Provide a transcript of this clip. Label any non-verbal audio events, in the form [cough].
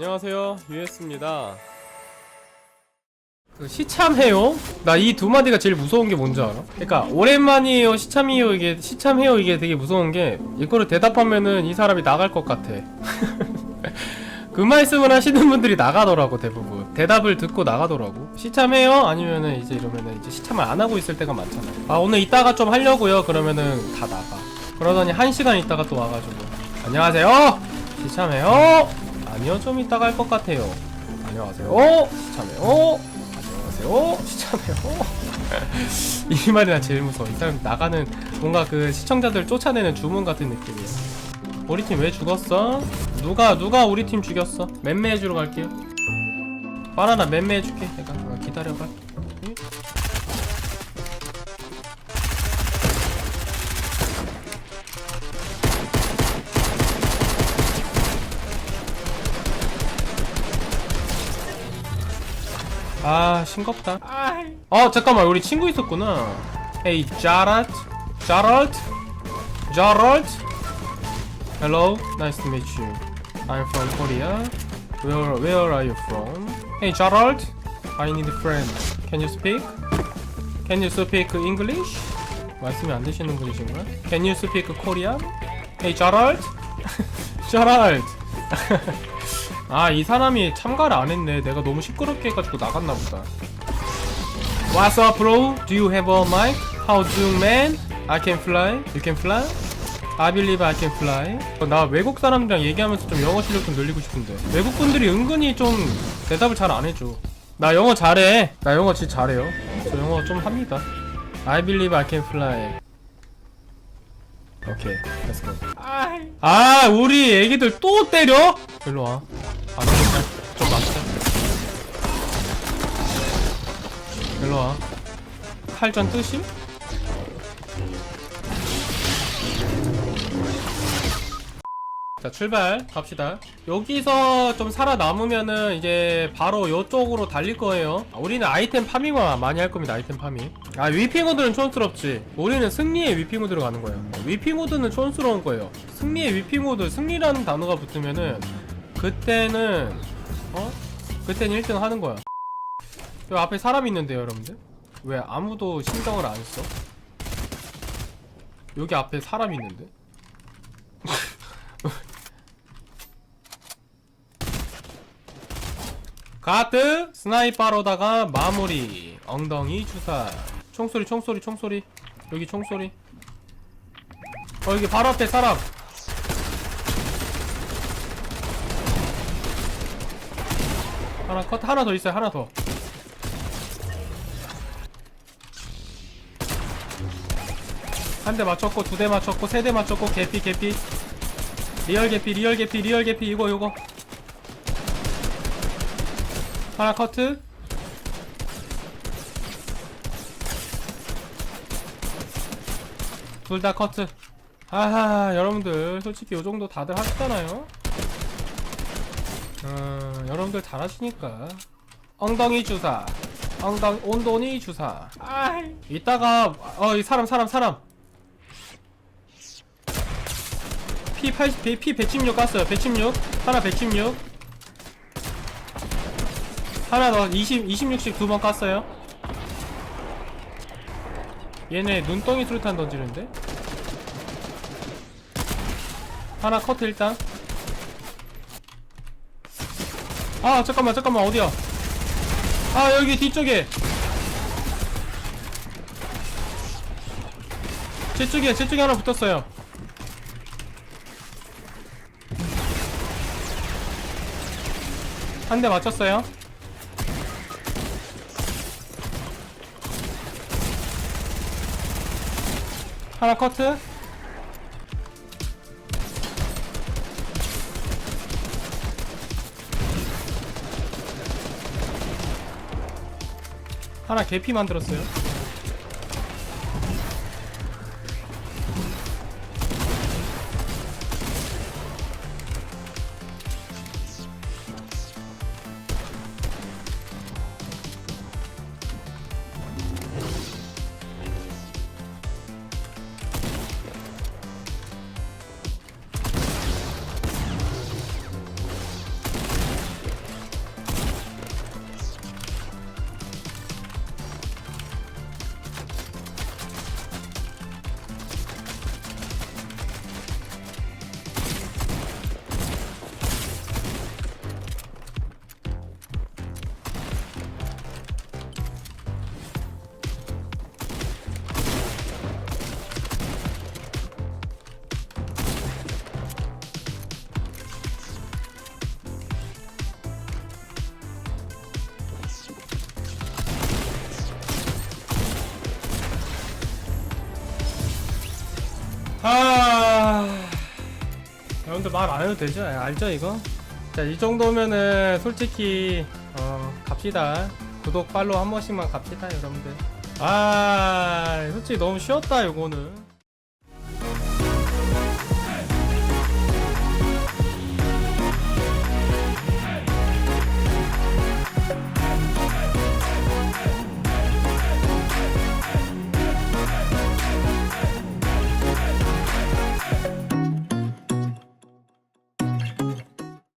안녕하세요. 유에스입니다. 그 시참해요? 나 이 두 마디가 제일 무서운 게 뭔지 알아? 그러니까 오랜만이에요 시참이에요 이게 시참해요 이게 되게 무서운 게 이거를 대답하면은 이 사람이 나갈 것 같아. [laughs] 그 말씀을 하시는 분들이 나가더라고 대부분. 대답을 듣고 나가더라고. 시참해요? 아니면은 이제 이러면은 이제 시참을 안 하고 있을 때가 많잖아. 아 오늘 이따가 좀 하려고요. 그러면은 다 나가. 그러더니 한 시간 있다가 또 와가지고. 안녕하세요! 시참해요? 아니요 좀 이따가 할 것 같아요. 안녕하세요. 시참해요? 안녕하세요. 시참해요? [laughs] 이 말이 나 제일 무서워. 이 사람 나가는 뭔가 그 시청자들 쫓아내는 주문 같은 느낌이야. 우리 팀 왜 죽었어? 누가 누가 우리 팀 죽였어? 맴매해주러 갈게요. 바나나 맴매해줄게. 내가 어, 기다려봐 아 싱겁다 어 잠깐만 우리 친구 있었구나 Hey 자랏 자랏 자랏 Hello nice to meet you I'm from Korea Where where are you from? Hey Gerald I need a friend Can you speak? Can you speak English? 말씀이 안 되시는 분이신가요? Can you speak Korean? Hey Gerald Gerald 아 이 사람이 참가를 안 했네 내가 너무 시끄럽게 해가지고 나갔나 보다 What's up bro? Do you have a mic? How do man? I can fly? You can fly? I believe I can fly. 어, 나 외국 사람들이랑 얘기하면서 좀 영어 실력 좀 늘리고 싶은데 외국 분들이 은근히 좀 대답을 잘 안 해줘. 나 영어 잘해. 나 영어 진짜 잘해요. 저 영어 좀 합니다. I believe I can fly. 오케이, go. 아, 우리 애기들 또 때려? 일로 와. 안 되겠다. 좀 낫자. 일로 와. 칼전 뜨심? 자 출발 갑시다 여기서 좀 살아남으면은 이제 바로 이쪽으로 달릴 거예요 아, 우리는 아이템 파밍만 많이 할 겁니다 아이템 파밍 아 위핑호드는 촌스럽지 우리는 승리의 위핑호드로 가는 거예요 위핑호드는 촌스러운 거예요 승리의 위핑호드 승리라는 단어가 붙으면은 그때는 어? 그때는 1등 하는 거야. 여기 앞에 사람 있는데요 여러분들. 왜 아무도 신경을 안 써? 여기 앞에 사람 있는데? [laughs] 가트 스나이퍼로다가 마무리. 엉덩이 주사. 총소리 총소리 총소리. 여기 총소리. 어 여기 바로 앞에 사람 하나 컷 하나 더 있어요 하나 더. 한 대 맞췄고 두 대 맞췄고 세 대 맞췄고 개피 개피. 리얼 개피 리얼 개피 리얼 개피 이거 이거. 하나 커트 둘 다 커트 아하 여러분들 솔직히 요정도 다들 하시잖아요 어, 여러분들 잘하시니까. 엉덩이 주사. 엉덩이 온돈이 주사. 아이. 이따가 어 이 사람 사람 사람. P80 P 116 깠어요. 116 하나 116 하나 더. 20, 26씩 두번 깠어요. 얘네 눈덩이 수류탄 던지는데? 하나 커트 일단 아 잠깐만 잠깐만 어디야? 아 여기 뒤쪽에. 제 쪽에 제 쪽에 하나 붙었어요. 한 대 맞췄어요? 하나 커트 하나 개피 만들었어요 아 여러분들 말 안 해도 되죠? 알죠 이거? 자 이 정도면은 솔직히 어 갑시다 구독 팔로우 한 번씩만 갑시다 여러분들 아 솔직히 너무 쉬웠다 이거는